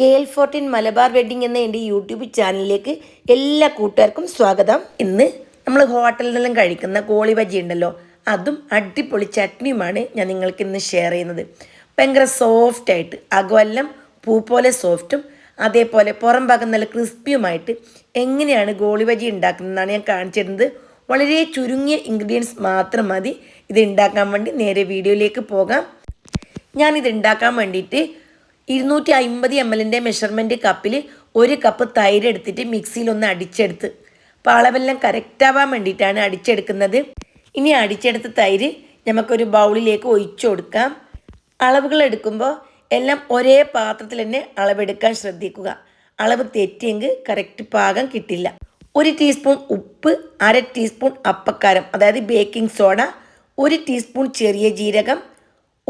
K L fourteen Malabar wedding എന്ന എന്റെ YouTube ചാനലിലേക്ക് എല്ലാ കൂട്ടുകാർക്കും സ്വാഗതം. ഇന്ന് നമ്മൾ ഹോട്ടലിൽ നിന്നും കഴിക്കുന്ന കോളി ബജി ഉണ്ടല്ലോ അതും അടിപൊളി ചട്നിയുമാണ് ഞാൻ നിങ്ങൾക്ക് ഇന്ന് ഷെയർ ചെയ്യുന്നത്. ഭയങ്കര സോഫ്റ്റായിട്ട് അകവല്ലം പൂ പോലെ സോഫ്റ്റും അതേപോലെ പുറം ഭാഗം നല്ല ക്രിസ്പിയുമായിട്ട് എങ്ങനെയാണ് ഗോളി ബജി ഉണ്ടാക്കുന്നതെന്നാണ് ഞാൻ കാണിച്ചിരുന്നത് വളരെ ചുരുങ്ങിയ ഇൻഗ്രീഡിയൻസ് മാത്രം മതി ഇത് ഉണ്ടാക്കാൻ വേണ്ടി നേരെ വീഡിയോയിലേക്ക് പോകാം. ഞാനിത് ഉണ്ടാക്കാൻ വേണ്ടിയിട്ട് ഇരുന്നൂറ്റി അമ്പത് എം എല്ലിന്റെ മെഷർമെന്റ് കപ്പിൽ ഒരു കപ്പ് തൈര് എടുത്തിട്ട് മിക്സിയിൽ ഒന്ന് അടിച്ചെടുത്ത്. പാളവെല്ലാം കറക്റ്റാവാൻ വേണ്ടിയിട്ടാണ് അടിച്ചെടുക്കുന്നത്. ഇനി അടിച്ചെടുത്ത തൈര് നമുക്കൊരു ബൗളിലേക്ക് ഒഴിച്ചു കൊടുക്കാം. അളവുകൾ എടുക്കുമ്പോൾ എല്ലാം ഒരേ പാത്രത്തിൽ തന്നെ അളവെടുക്കാൻ ശ്രദ്ധിക്കുക. അളവ് തെറ്റിയെങ്കിൽ കറക്റ്റ് പാകം കിട്ടില്ല. ഒരു ടീസ്പൂൺ ഉപ്പ് അര ടീസ്പൂൺ അപ്പക്കാരം അതായത് ബേക്കിംഗ് സോഡ ഒരു ടീസ്പൂൺ ചെറിയ ജീരകം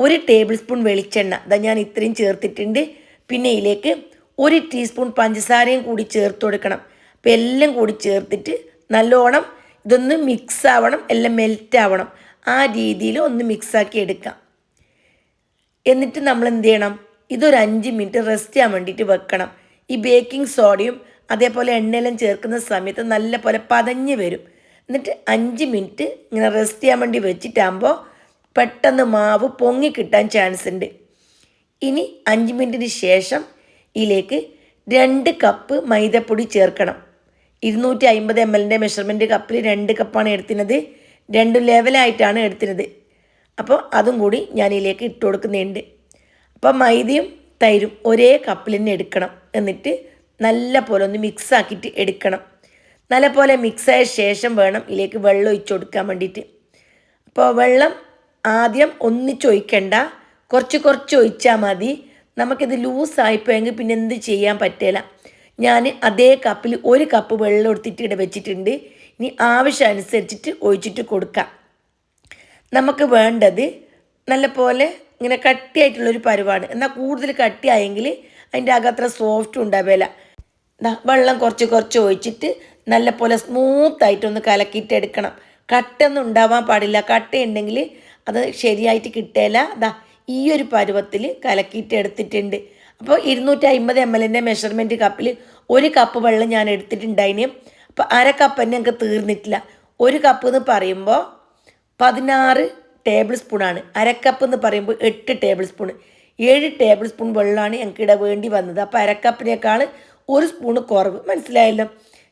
ഒരു ടേബിൾ സ്പൂൺ വെളിച്ചെണ്ണ. ഇതാ ഞാൻ ഇത്രയും ചേർത്തിട്ടുണ്ട്. പിന്നെ ഇതിലേക്ക് ഒരു ടീസ്പൂൺ പഞ്ചസാരയും കൂടി ചേർത്ത് കൊടുക്കണം. അപ്പോൾ എല്ലാം കൂടി ചേർത്തിട്ട് നല്ലോണം ഇതൊന്ന് മിക്സ് ആവണം എല്ലാം മെൽറ്റ് ആവണം. ആ രീതിയിൽ ഒന്ന് മിക്സാക്കി എടുക്കാം. എന്നിട്ട് നമ്മൾ എന്ത് ചെയ്യണം? ഇതൊരു അഞ്ച് മിനിറ്റ് റെസ്റ്റ് ചെയ്യാൻ വേണ്ടിയിട്ട് വെക്കണം. ഈ ബേക്കിംഗ് സോഡയും അതേപോലെ എണ്ണയെല്ലാം ചേർക്കുന്ന സമയത്ത് നല്ല പോലെ പതഞ്ഞ് വരും. എന്നിട്ട് അഞ്ച് മിനിറ്റ് ഇങ്ങനെ റെസ്റ്റ് ചെയ്യാൻ വേണ്ടി വെച്ചിട്ടാകുമ്പോൾ പെട്ടെന്ന് മാവ് പൊങ്ങി കിട്ടാൻ ചാൻസ് ഉണ്ട്. ഇനി അഞ്ച് മിനിറ്റിന് ശേഷം ഇതിലേക്ക് രണ്ട് കപ്പ് മൈദപ്പൊടി ചേർക്കണം. ഇരുന്നൂറ്റി അമ്പത് എം എല്ലിന്റെ മെഷർമെന്റ് കപ്പിൽ രണ്ട് കപ്പാണ് എടുത്തിരുന്നത്. രണ്ട് ലെവലായിട്ടാണ് എടുത്തിരുന്നത്. അപ്പോൾ അതും കൂടി ഞാൻ ഇതിലേക്ക് ഇട്ട് കൊടുക്കുന്നുണ്ട്. അപ്പോൾ മൈദയും തൈരും ഒരേ കപ്പിൽ തന്നെ എടുക്കണം. എന്നിട്ട് നല്ല പോലെ ഒന്ന് മിക്സ് ആക്കിയിട്ട് എടുക്കണം. നല്ല പോലെ മിക്സായ ശേഷം വേണം ഇതിലേക്ക് വെള്ളം ഒഴിച്ചു കൊടുക്കാൻ വേണ്ടിയിട്ട്. അപ്പോൾ വെള്ളം ആദ്യം ഒന്നിച്ചൊഴിക്കണ്ട. കുറച്ച് കുറച്ച് ഒഴിച്ചാൽ മതി. നമുക്കിത് ലൂസായിപ്പോയെങ്കിൽ പിന്നെ എന്ത് ചെയ്യാൻ പറ്റില്ല ഞാൻ അതേ കപ്പിൽ ഒരു കപ്പ് വെള്ളം എടുത്തിട്ട് ഇവിടെ വെച്ചിട്ടുണ്ട്. ഇനി ആവശ്യമനുസരിച്ചിട്ട് ഒഴിച്ചിട്ട് കൊടുക്കാം. നമുക്ക് വേണ്ടത് നല്ല പോലെ ഇങ്ങനെ കട്ടിയായിട്ടുള്ളൊരു പരുവാണ്. എന്നാൽ കൂടുതൽ കട്ടിയായെങ്കിൽ അതിന്റെ അകത്ര സോഫ്റ്റ് ഉണ്ടാവില്ല. വെള്ളം കുറച്ച് കുറച്ച് ഒഴിച്ചിട്ട് നല്ല പോലെ സ്മൂത്തായിട്ടൊന്ന് കലക്കിയിട്ട് എടുക്കണം കട്ടൊന്നും ഉണ്ടാവാൻ പാടില്ല. കട്ടയുണ്ടെങ്കിൽ അത് ശരിയായിട്ട് കിട്ടില്ല അതാ ഈ ഒരു പരുവത്തിൽ കലക്കിയിട്ട് എടുത്തിട്ടുണ്ട്. അപ്പോൾ ഇരുന്നൂറ്റി അമ്പത് എം എല്ലിന്റെ മെഷർമെന്റ് കപ്പിൽ ഒരു കപ്പ് വെള്ളം ഞാൻ എടുത്തിട്ടുണ്ടായിന്. അപ്പോൾ അര കപ്പ് തന്നെ ഞങ്ങൾക്ക് തീർന്നിട്ടില്ല. ഒരു കപ്പ് എന്ന് പറയുമ്പോൾ പതിനാറ് ടേബിൾ സ്പൂണാണ് അരക്കപ്പ് എന്ന് പറയുമ്പോൾ എട്ട് ടേബിൾ സ്പൂൺ ഏഴ് ടേബിൾ സ്പൂൺ വെള്ളമാണ് ഞങ്ങൾക്ക് ഇട വേണ്ടി വന്നത് അപ്പോൾ അരക്കപ്പിനേക്കാൾ ഒരു സ്പൂണ് കുറവ്. മനസ്സിലായല്ലോ?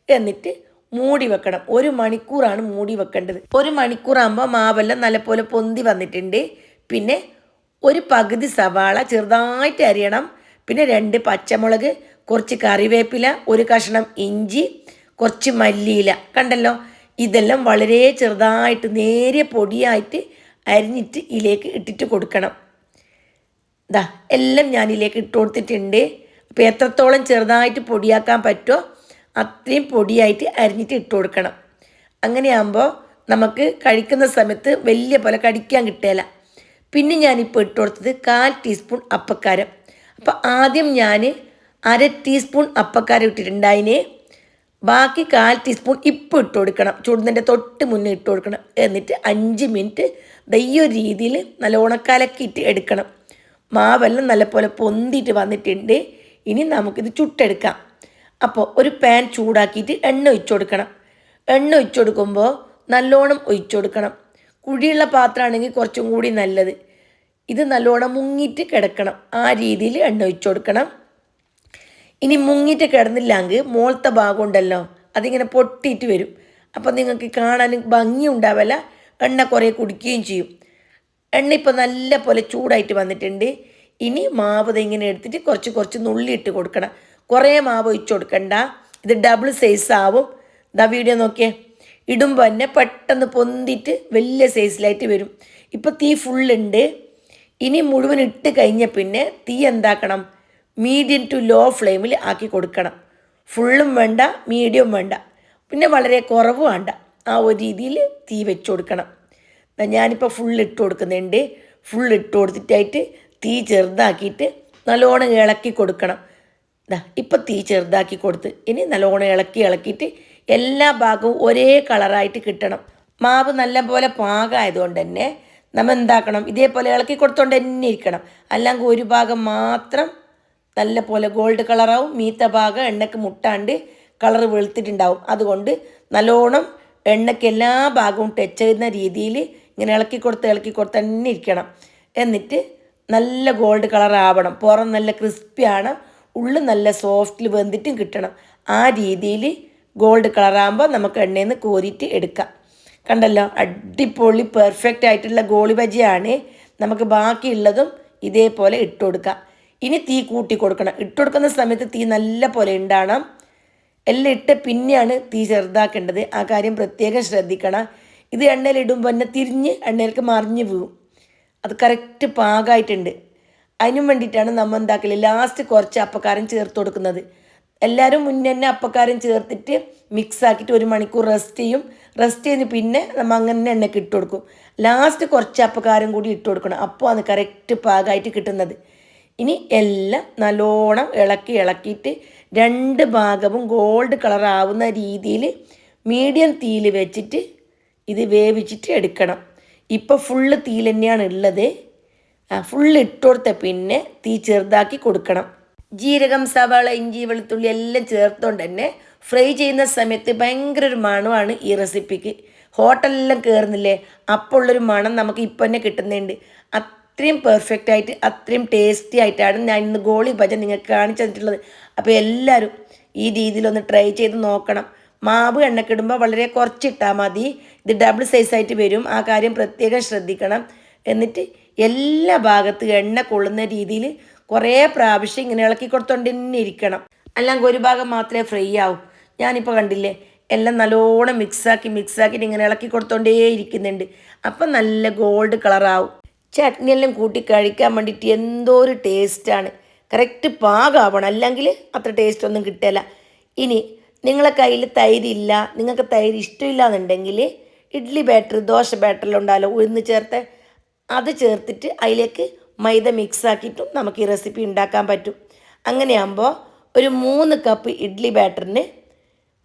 എന്നിട്ട് മൂടി വെക്കണം. ഒരു മണിക്കൂറാണ് മൂടി വെക്കേണ്ടത്. ഒരു മണിക്കൂറാകുമ്പോൾ മാവെല്ലാം നല്ലപോലെ പൊന്തി വന്നിട്ടുണ്ട്. പിന്നെ ഒരു പകുതി സവാള ചെറുതായിട്ട് അരിയണം. പിന്നെ രണ്ട് പച്ചമുളക് കുറച്ച് കറിവേപ്പില ഒരു കഷ്ണം ഇഞ്ചി കുറച്ച് മല്ലിയില. കണ്ടല്ലോ? ഇതെല്ലാം വളരെ ചെറുതായിട്ട് നേരിയ പൊടിയായിട്ട് അരിഞ്ഞിട്ട് ഇതിലേക്ക് ഇട്ടിട്ട് കൊടുക്കണം. ദാ എല്ലാം ഞാൻ ഇതിലേക്ക് ഇട്ട് കൊടുത്തിട്ടുണ്ട്. അപ്പോൾ എത്രത്തോളം ചെറുതായിട്ട് പൊടിയാക്കാൻ പറ്റുമോ അത്രയും പൊടിയായിട്ട് അരിഞ്ഞിട്ട് ഇട്ട് കൊടുക്കണം. അങ്ങനെയാകുമ്പോൾ നമുക്ക് കഴിക്കുന്ന സമയത്ത് വലിയ പോലെ കടിക്കാൻ കിട്ടില്ല പിന്നെ ഞാനിപ്പോൾ ഇട്ട് കൊടുത്തത് കാൽ ടീസ്പൂൺ അപ്പക്കാരം. അപ്പോൾ ആദ്യം ഞാൻ അര ടീസ്പൂൺ അപ്പക്കാരം ഇട്ടിട്ടുണ്ടായിന്. ബാക്കി കാൽ ടീസ്പൂൺ ഇപ്പോൾ ഇട്ട് കൊടുക്കണം. ചൂടുന്നതിന്റെ തൊട്ട് മുന്നേ ഇട്ട് കൊടുക്കണം. എന്നിട്ട് അഞ്ച് മിനിറ്റ് ദയ്യൊരു രീതിയിൽ നല്ല ഉണക്കാലക്കിയിട്ട് എടുക്കണം. മാവെല്ലാം നല്ലപോലെ പൊന്തിയിട്ട് വന്നിട്ടുണ്ട്. ഇനി നമുക്കിത് ചുട്ടെടുക്കാം. അപ്പോൾ ഒരു പാൻ ചൂടാക്കിയിട്ട് എണ്ണ ഒഴിച്ചു കൊടുക്കണം. എണ്ണ ഒഴിച്ചു കൊടുക്കുമ്പോൾ നല്ലോണം ഒഴിച്ചു കൊടുക്കണം. കുഴിയുള്ള പാത്രമാണെങ്കിൽ കുറച്ചും കൂടി നല്ലത്. ഇത് നല്ലോണം മുങ്ങിയിട്ട് കിടക്കണം. ആ രീതിയിൽ എണ്ണ ഒഴിച്ചു കൊടുക്കണം. ഇനി മുങ്ങിയിട്ട് കിടന്നില്ലെങ്കിൽ മോളത്തെ ഭാഗം ഉണ്ടല്ലോ അതിങ്ങനെ പൊട്ടിയിട്ട് വരും. അപ്പോൾ നിങ്ങൾക്ക് കാണാൻ ഭംഗി ഉണ്ടാവില്ല. എണ്ണ കുറേ കുടിക്കുകയും ചെയ്യും. എണ്ണ ഇപ്പോൾ നല്ല പോലെ ചൂടായിട്ട് വന്നിട്ടുണ്ട്. ഇനി മാവ് ഇങ്ങനെ എടുത്തിട്ട് കുറച്ച് കുറച്ച് നുള്ളിയിട്ട് കൊടുക്കണം. കുറേ മാവ് ഒഴിച്ചു കൊടുക്കണ്ട. ഇത് ഡബിൾ സൈസ് ആവും. ഇതാ വീഡിയോ നോക്കിയേ. ഇടുമ്പോൾ തന്നെ പെട്ടെന്ന് പൊന്തിയിട്ട് വലിയ സൈസിലായിട്ട് വരും. ഇപ്പോൾ തീ ഫുള്ളുണ്ട് ഇനി മുഴുവൻ ഇട്ട് കഴിഞ്ഞ പിന്നെ തീ എന്താക്കണം? മീഡിയം ടു ലോ ഫ്ലെയിമിൽ ആക്കി കൊടുക്കണം. ഫുള്ളും വേണ്ട മീഡിയം വേണ്ട. പിന്നെ വളരെ കുറവ് വേണ്ട. ആ ഒരു രീതിയിൽ തീ വെച്ച് കൊടുക്കണം. ഞാനിപ്പോൾ ഫുൾ ഇട്ട് കൊടുക്കുന്നുണ്ട്. ഫുൾ ഇട്ട് കൊടുത്തിട്ടായിട്ട് തീ ചെറുതാക്കിയിട്ട് നല്ലോണം ഇളക്കി കൊടുക്കണം. ദാ ഇപ്പം തീ ചെറുതാക്കി കൊടുത്ത് ഇനി നല്ലോണം ഇളക്കി ഇളക്കിയിട്ട് എല്ലാ ഭാഗവും ഒരേ കളറായിട്ട് കിട്ടണം. മാവ് നല്ലപോലെ പാകമായതുകൊണ്ട് തന്നെ നമ്മൾ എന്താക്കണം? ഇതേപോലെ ഇളക്കി കൊടുത്തോണ്ട് തന്നെ ഇരിക്കണം. അല്ലെങ്കിൽ ഒരു ഭാഗം മാത്രം നല്ല പോലെ ഗോൾഡ് കളറാവും മീത്ത ഭാഗം എണ്ണയ്ക്ക് മുട്ടാണ്ട് കളർ വെളുത്തിട്ടുണ്ടാവും. അതുകൊണ്ട് നല്ലോണം എണ്ണയ്ക്ക് എല്ലാ ഭാഗവും ടച്ച് ചെയ്യുന്ന രീതിയിൽ ഇങ്ങനെ ഇളക്കി കൊടുത്ത് ഇളക്കി കൊടുത്ത് തന്നെ ഇരിക്കണം. എന്നിട്ട് നല്ല ഗോൾഡ് കളർ ആവണം. പുറം നല്ല ക്രിസ്പിയാണ് ഉള്ളിൽ നല്ല സോഫ്റ്റിൽ വെന്തിട്ടും കിട്ടണം. ആ രീതിയിൽ ഗോൾഡ് കളറാകുമ്പോൾ നമുക്ക് എണ്ണയിൽ നിന്ന് കോരിയിട്ട് എടുക്കാം. കണ്ടല്ലോ? അടിപൊളി പെർഫെക്റ്റ് ആയിട്ടുള്ള ഗോളി ബജിയാണ്. നമുക്ക് ബാക്കിയുള്ളതും ഇതേപോലെ ഇട്ട് കൊടുക്കാം. ഇനി തീ കൂട്ടി കൊടുക്കണം. ഇട്ട് കൊടുക്കുന്ന സമയത്ത് തീ നല്ല പോലെ ഉണ്ടാകണം എല്ലാം ഇട്ട് പിന്നെയാണ് തീ ചെറുതാക്കേണ്ടത്. ആ കാര്യം പ്രത്യേകം ശ്രദ്ധിക്കണം. ഇത് എണ്ണയിൽ ഇടുമ്പോൾ തന്നെ തിരിഞ്ഞ് എണ്ണയിലേക്ക് മറിഞ്ഞ് പോകും അത് കറക്റ്റ് പാകമായിട്ടുണ്ട് അതിനും വേണ്ടിയിട്ടാണ് നമ്മൾ എന്താക്കൽ ലാസ്റ്റ് കുറച്ച് അപ്പക്കാരം ചേർത്ത് കൊടുക്കുന്നത്. എല്ലാവരും മുന്നേ തന്നെ അപ്പക്കാരം ചേർത്തിട്ട് മിക്സ് ആക്കിയിട്ട് ഒരു മണിക്കൂർ റെസ്റ്റ് ചെയ്യും. റെസ്റ്റ് ചെയ്ത് പിന്നെ നമ്മൾ അങ്ങനെ എണ്ണയ്ക്ക് ഇട്ട് കൊടുക്കും. ലാസ്റ്റ് കുറച്ച് അപ്പക്കാരം കൂടി ഇട്ട് കൊടുക്കണം. അപ്പോൾ അത് കറക്റ്റ് പാകമായിട്ട് കിട്ടുന്നത്. ഇനി എല്ലാം നല്ലോണം ഇളക്കി ഇളക്കിയിട്ട് രണ്ട് ഭാഗവും ഗോൾഡ് കളർ ആവുന്ന രീതിയിൽ മീഡിയം തീയിൽ വെച്ചിട്ട് ഇത് വേവിച്ചിട്ട് എടുക്കണം. ഇപ്പോൾ ഫുള്ള് തീയിൽ തന്നെയാണ് ഉള്ളത്. ഫുള്ള് ഇട്ട് കൊടുത്ത പിന്നെ തീ ചെറുതാക്കി കൊടുക്കണം. ജീരകം സവാള ഇഞ്ചി വെളുത്തുള്ളി എല്ലാം ചേർത്തുകൊണ്ട് തന്നെ ഫ്രൈ ചെയ്യുന്ന സമയത്ത് ഭയങ്കര ഒരു മണമാണ് ഈ റെസിപ്പിക്ക് ഹോട്ടലിലെല്ലാം കയറുന്നില്ലേ അപ്പോൾ ഉള്ളൊരു മണം നമുക്ക് ഇപ്പം തന്നെ കിട്ടുന്നുണ്ട്. അത്രയും പെർഫെക്റ്റ് ആയിട്ട് അത്രയും ടേസ്റ്റി ആയിട്ടാണ് ഞാൻ ഇന്ന് ഗോളി ഭജ നിങ്ങൾക്ക് കാണിച്ചു തന്നിട്ടുള്ളത്. അപ്പോൾ എല്ലാവരും ഈ രീതിയിലൊന്ന് ട്രൈ ചെയ്ത് നോക്കണം. മാവ് എണ്ണക്കിടുമ്പോൾ വളരെ കുറച്ചിട്ടാൽ മതി. ഇത് ഡബിൾ സൈസായിട്ട് വരും. ആ കാര്യം പ്രത്യേകം ശ്രദ്ധിക്കണം. എന്നിട്ട് എല്ലാ ഭാഗത്ത് എണ്ണ കൊള്ളുന്ന രീതിയിൽ കുറേ പ്രാവശ്യം ഇങ്ങനെ ഇളക്കി കൊടുത്തോണ്ട് തന്നെ ഇരിക്കണം. അല്ലെങ്കിൽ ഒരു ഭാഗം മാത്രമേ ഫ്രൈ ആവും. ഞാനിപ്പോൾ കണ്ടില്ലേ എല്ലാം നല്ലോണം മിക്സാക്കി മിക്സാക്കിയിട്ട് ഇങ്ങനെ ഇളക്കി കൊടുത്തോണ്ടേ ഇരിക്കുന്നുണ്ട്. അപ്പം നല്ല ഗോൾഡ് കളറാവും. ചട്നിയെല്ലാം കൂട്ടി കഴിക്കാൻ വേണ്ടിയിട്ട് എന്തോ ഒരു ടേസ്റ്റാണ്. കറക്റ്റ് പാകമാവണം അല്ലെങ്കിൽ അത്ര ടേസ്റ്റ് ഒന്നും കിട്ടില്ല ഇനി നിങ്ങളെ കയ്യിൽ തൈരില്ല നിങ്ങൾക്ക് തൈര് ഇഷ്ടമില്ല എന്നുണ്ടെങ്കിൽ ഇഡ്ഡലി ബാറ്റർ ദോശ ബാറ്ററിലുണ്ടാലോ ഉഴുന്ന് ചേർത്ത് അത് ചേർത്തിട്ട് അതിലേക്ക് മൈദ മിക്സ് ആക്കിയിട്ടും നമുക്ക് ഈ റെസിപ്പി ഉണ്ടാക്കാൻ പറ്റും. അങ്ങനെയാകുമ്പോൾ ഒരു മൂന്ന് കപ്പ് ഇഡ്ഡലി ബാറ്ററിന്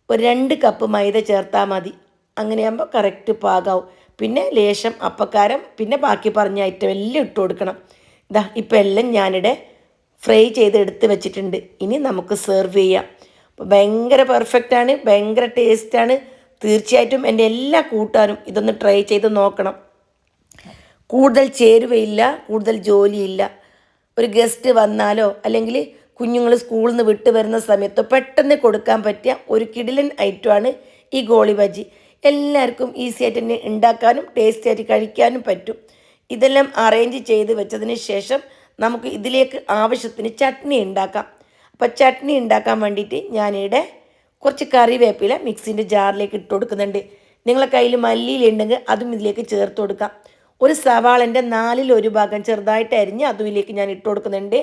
ഒരു രണ്ട് കപ്പ് മൈദ ചേർത്താൽ മതി. അങ്ങനെയാകുമ്പോൾ കറക്റ്റ് പാകാവും. പിന്നെ ലേശം അപ്പക്കാരം പിന്നെ ബാക്കി പറഞ്ഞ ഐറ്റം എല്ലാം ഇട്ട് കൊടുക്കണം. ഇതാ ഇപ്പം എല്ലാം ഞാനിവിടെ ഫ്രൈ ചെയ്ത് എടുത്ത് വെച്ചിട്ടുണ്ട്. ഇനി നമുക്ക് സെർവ് ചെയ്യാം. അപ്പോൾ ഭയങ്കര പെർഫെക്റ്റാണ് ഭയങ്കര ടേസ്റ്റാണ് തീർച്ചയായിട്ടും എന്റെ എല്ലാ കൂട്ടുകാരും ഇതൊന്ന് ട്രൈ ചെയ്ത് നോക്കണം. കൂടുതൽ ചേരുവയില്ല കൂടുതൽ ജോലിയില്ല. ഒരു ഗസ്റ്റ് വന്നാലോ അല്ലെങ്കിൽ കുഞ്ഞുങ്ങൾ സ്കൂളിൽ നിന്ന് വിട്ട് വരുന്ന സമയത്തോ പെട്ടെന്ന് കൊടുക്കാൻ പറ്റിയ ഒരു കിടിലൻ ഐറ്റമാണ് ഈ ഗോളി ബജി. എല്ലാവർക്കും ഈസി ആയിട്ട് തന്നെ ഉണ്ടാക്കാനും ടേസ്റ്റി ആയിട്ട് കഴിക്കാനും പറ്റും. ഇതെല്ലാം അറേഞ്ച് ചെയ്ത് വെച്ചതിന് ശേഷം നമുക്ക് ഇതിലേക്ക് ആവശ്യത്തിന് ചട്നി ഉണ്ടാക്കാം. അപ്പോൾ ചട്നി ഉണ്ടാക്കാൻ വേണ്ടിയിട്ട് ഞാനിവിടെ കുറച്ച് കറിവേപ്പില മിക്സിന്റെ ജാറിലേക്ക് ഇട്ട് കൊടുക്കുന്നുണ്ട്. നിങ്ങളെ കയ്യിൽ മല്ലിയിലുണ്ടെങ്കിൽ അതും ഇതിലേക്ക് ചേർത്ത് കൊടുക്കാം. ഒരു സവാളന്റെ നാലിൽ ഒരു ഭാഗം ചെറുതായിട്ട് അരിഞ്ഞ് അതിലേക്ക് ഞാൻ ഇട്ട് കൊടുക്കുന്നുണ്ട്.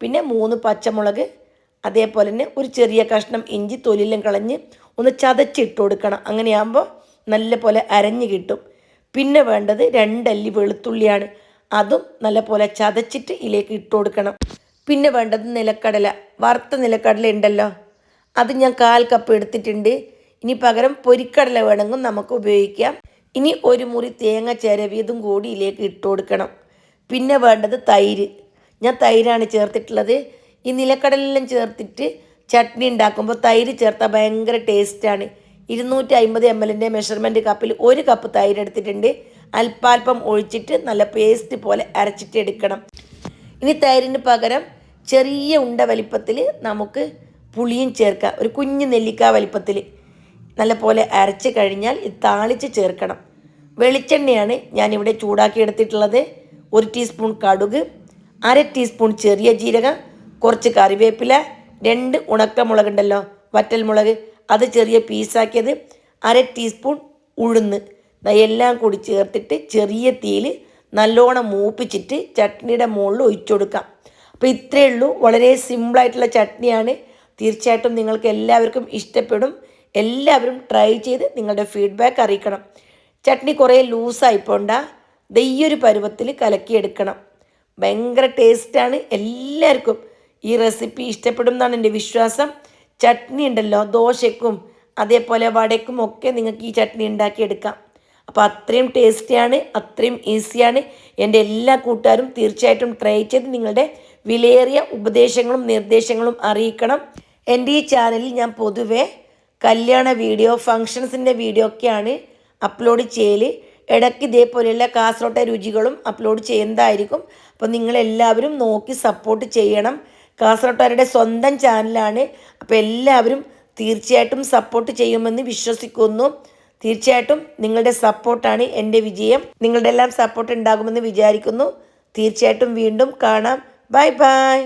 പിന്നെ മൂന്ന് പച്ചമുളക് അതേപോലെ തന്നെ ഒരു ചെറിയ കഷ്ണം ഇഞ്ചി തൊലിലും കളഞ്ഞ് ഒന്ന് ചതച്ചിട്ട് കൊടുക്കണം. അങ്ങനെയാകുമ്പോൾ നല്ല പോലെ അരഞ്ഞ് കിട്ടും. പിന്നെ വേണ്ടത് രണ്ടല്ലി വെളുത്തുള്ളിയാണ്. അതും നല്ല പോലെ ചതച്ചിട്ട് ഇതിലേക്ക് ഇട്ട് കൊടുക്കണം. പിന്നെ വേണ്ടത് നിലക്കടല വറുത്ത നിലക്കടല ഉണ്ടല്ലോ അത് ഞാൻ കാൽ കപ്പ് എടുത്തിട്ടുണ്ട്. ഇനി പകരം പൊരിക്കടല വേണമെങ്കിൽ നമുക്ക് ഉപയോഗിക്കാം. ഇനി ഒരു മുറി തേങ്ങ ചിരവിയതും കൂടി ഇതിലേക്ക് ഇട്ട് കൊടുക്കണം. പിന്നെ വേണ്ടത് തൈര്. ഞാൻ തൈരാണ് ചേർത്തിട്ടുള്ളത്. ഈ നിലക്കടലെല്ലാം ചേർത്തിട്ട് ചട്നി ഉണ്ടാക്കുമ്പോൾ തൈര് ചേർത്താൽ ഭയങ്കര ടേസ്റ്റാണ്. ഇരുന്നൂറ്റി അമ്പത് എം എല്ലിന്റെ മെഷർമെന്റ് കപ്പിൽ ഒരു കപ്പ് തൈര് എടുത്തിട്ടുണ്ട്. അല്പാൽപ്പം ഒഴിച്ചിട്ട് നല്ല പേസ്റ്റ് പോലെ അരച്ചിട്ട് എടുക്കണം. ഇനി തൈരിന് പകരം ചെറിയ ഉണ്ട വലിപ്പത്തിൽ നമുക്ക് പുളിയും ചേർക്കാം. ഒരു കുഞ്ഞു നെല്ലിക്ക വലിപ്പത്തിൽ. നല്ല പോലെ അരച്ച് കഴിഞ്ഞാൽ ഇത് താളിച്ച് ചേർക്കണം. വെളിച്ചെണ്ണയാണ് ഞാനിവിടെ ചൂടാക്കി എടുത്തിട്ടുള്ളത് ഒരു ടീസ്പൂൺ കടുക് അര ടീസ്പൂൺ ചെറിയ ജീരകം കുറച്ച് കറിവേപ്പില രണ്ട് ഉണക്കമുളകുണ്ടല്ലോ വറ്റൽമുളക്. അത് ചെറിയ പീസാക്കിയത് അര ടീസ്പൂൺ ഉഴുന്ന്. എല്ലാം കൂടി ചേർത്തിട്ട് ചെറിയ തീയിൽ നല്ലോണം മൂപ്പിച്ചിട്ട് ചട്നിയുടെ മുകളിൽ ഒഴിച്ചു കൊടുക്കാം. അപ്പോൾ ഇത്രയേ ഉള്ളൂ. വളരെ സിമ്പിളായിട്ടുള്ള ചട്നിയാണ്. തീർച്ചയായിട്ടും നിങ്ങൾക്ക് എല്ലാവർക്കും ഇഷ്ടപ്പെടും. എല്ലാവരും ട്രൈ ചെയ്ത് നിങ്ങളുടെ ഫീഡ്ബാക്ക് അറിയിക്കണം. ചട്നി കുറേ ലൂസായി പോണ്ട ദയ്യൊരു പരുവത്തിൽ കലക്കിയെടുക്കണം. ഭയങ്കര ടേസ്റ്റാണ് എല്ലാവർക്കും ഈ റെസിപ്പി ഇഷ്ടപ്പെടും എന്നാണ് എന്റെ വിശ്വാസം. ചട്നി ഉണ്ടല്ലോ ദോശയ്ക്കും അതേപോലെ വടയ്ക്കും ഒക്കെ നിങ്ങൾക്ക് ഈ ചട്നി ഉണ്ടാക്കിയെടുക്കാം. അപ്പോൾ അത്രയും ടേസ്റ്റിയാണ് അത്രയും ഈസിയാണ് എന്റെ എല്ലാ കൂട്ടുകാരും തീർച്ചയായിട്ടും ട്രൈ ചെയ്ത് നിങ്ങളുടെ വിലയേറിയ ഉപദേശങ്ങളും നിർദ്ദേശങ്ങളും അറിയിക്കണം. എന്റെ ഈ ചാനലിൽ ഞാൻ പൊതുവെ കല്യാണ വീഡിയോ ഫങ്ഷൻസിന്റെ വീഡിയോ ഒക്കെയാണ് അപ്ലോഡ് ചെയ്യൽ ഇടയ്ക്ക് ഇതേപോലെയുള്ള കാസർഗോട്ടെ രുചികളും അപ്ലോഡ് ചെയ്യുന്നതായിരിക്കും. അപ്പോൾ നിങ്ങളെല്ലാവരും നോക്കി സപ്പോർട്ട് ചെയ്യണം. കാസർഗോട്ടുകാരുടെ സ്വന്തം ചാനലാണ് അപ്പോൾ എല്ലാവരും തീർച്ചയായിട്ടും സപ്പോർട്ട് ചെയ്യുമെന്ന് വിശ്വസിക്കുന്നു. തീർച്ചയായിട്ടും നിങ്ങളുടെ സപ്പോർട്ടാണ് എന്റെ വിജയം. നിങ്ങളുടെ എല്ലാം സപ്പോർട്ട് ഉണ്ടാകുമെന്ന് വിചാരിക്കുന്നു. തീർച്ചയായിട്ടും വീണ്ടും കാണാം. Bye bye